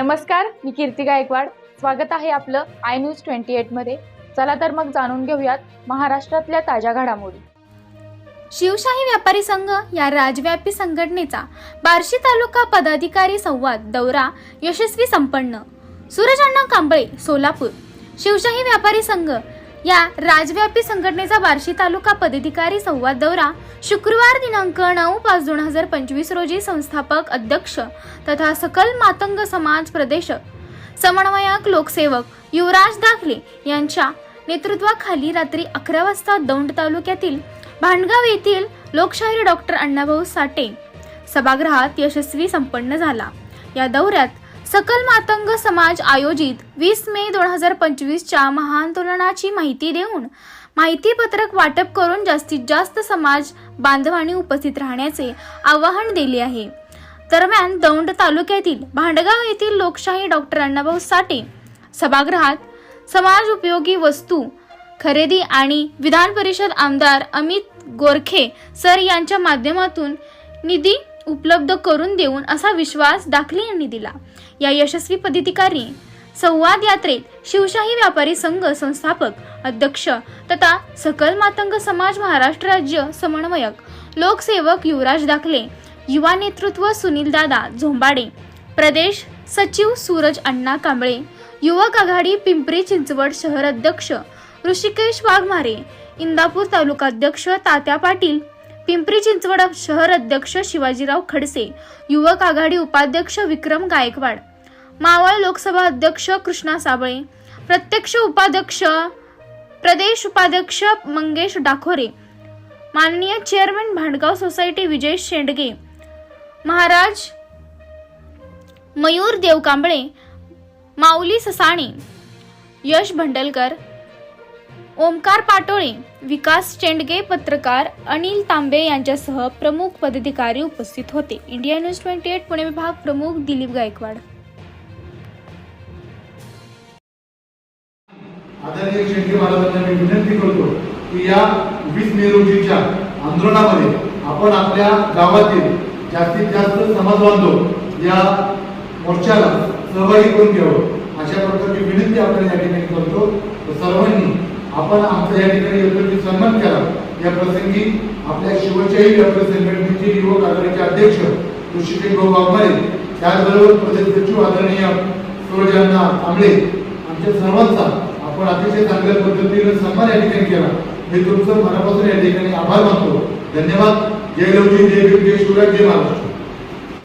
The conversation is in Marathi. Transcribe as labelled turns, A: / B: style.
A: नमस्कार मी कीर्ती गायकवाड. स्वागत आहे आपलं आय न्यूज ट्वेंटी एटमध्ये चला तर मग जाणून घेऊयात महाराष्ट्रातल्या ताज्या घडामोडी.
B: शिवशाही व्यापारी संघ या राजव्यापी संघटनेचा बार्शी तालुका पदाधिकारी संवाद दौरा यशस्वी संपन्न. सूरजांना कांबळे सोलापूर. शिवशाही व्यापारी संघ या राज्यव्यापी संघटनेचा बार्शी तालुका पदाधिकारी संवाद दौरा शुक्रवार दिनांक नऊ पाच दोन हजार पंचवीस रोजी संस्थापक अध्यक्ष तथा सकल मातंग समाज प्रदेश समन्वयक लोकसेवक युवराज दाखले यांच्या नेतृत्वाखाली रात्री अकरा वाजता दौंड तालुक्यातील भांडगाव येथील लोकशाहीर डॉक्टर अण्णाभाऊ साठे सभागृहात यशस्वी संपन्न झाला. या दौऱ्यात सकल मातंग समाज आयोजित वीस मे दोन हजार पंचवीसच्या महाआंदोलनाची माहिती देऊन माहिती पत्रक वाटप करून जास्तीत जास्त समाज बांधवांनी उपस्थित राहण्याचे आवाहन दिले आहे. दरम्यान दौंड तालुक्यातील भांडगाव येथील लोकशाही डॉक्टर अण्णाभाऊ साठे सभागृहात समाज उपयोगी वस्तू खरेदी आणि विधान परिषद आमदार अमित गोरखे सर यांच्या माध्यमातून निधी उपलब्ध करून देऊन असा विश्वास दाखले यांनी दिला. या यशस्वी पदाधिकारी संवाद यात्रेत शिवशाही व्यापारी संघ संस्थापक अध्यक्ष तथा सकल मातंग समाज महाराष्ट्र राज्य समन्वयक लोकसेवक युवराज दाखले युवा नेतृत्व सुनील दादा झोंबाडे प्रदेश सचिव सूरज अण्णा कांबळे युवक आघाडी पिंपरी चिंचवड शहर अध्यक्ष ऋषिकेश वाघमारे इंदापूर तालुका अध्यक्ष तात्या पाटील पिंपरी चिंचवड शहर अध्यक्ष शिवाजीराव खडसे युवक आघाडी उपाध्यक्ष विक्रम गायकवाड मावळ लोकसभा अध्यक्ष कृष्णा साबळे प्रत्यक्ष उपाध्यक्ष प्रदेश उपाध्यक्ष मंगेश डाखोरे माननीय चेअरमन भांडगाव सोसायटी विजय शेंडगे महाराज मयूर देवकांबळे माऊली ससाणे यश भंडलकर ओमकार पाटोळे विकास चेंडगे पत्रकार अनिल तांबे यांच्यासह प्रमुख पदाधिकारी उपस्थित होते. India news twenty eight Pune विभाग प्रमुख दिलीप गायकवाड.
C: आदरणीय शेंडगे महाराजांना मी विनंती करतो की या वीस मे रोजीच्या आंदोलनामध्ये आपण आपल्या गावातील जास्तीत जास्त समाज बांधव या मोर्चाला सहभागी करून घ्यावं. अशा प्रकारची विनंती आपण या ठिकाणी करतो. सर्वांनी आपण आमचा या ठिकाणी योग्य सन्मान केला. या प्रसंगी आपल्या शिवशाही व्यापारी संघटनेचे युवक आघाडीचे अध्यक्ष ऋषिकेश भाऊ वाघमारे त्याचबरोबर प्रदेश सचिव आदरणीय सुरजांना कांबळे आमच्या सर्वांचा आपण अतिशय चांगल्या पद्धतीने सन्मान या ठिकाणी केला. मी तुमचं मनापासून या ठिकाणी आभार मानतो. धन्यवाद. जय लवजी जय जय शिवराज जय महाराष्ट्र.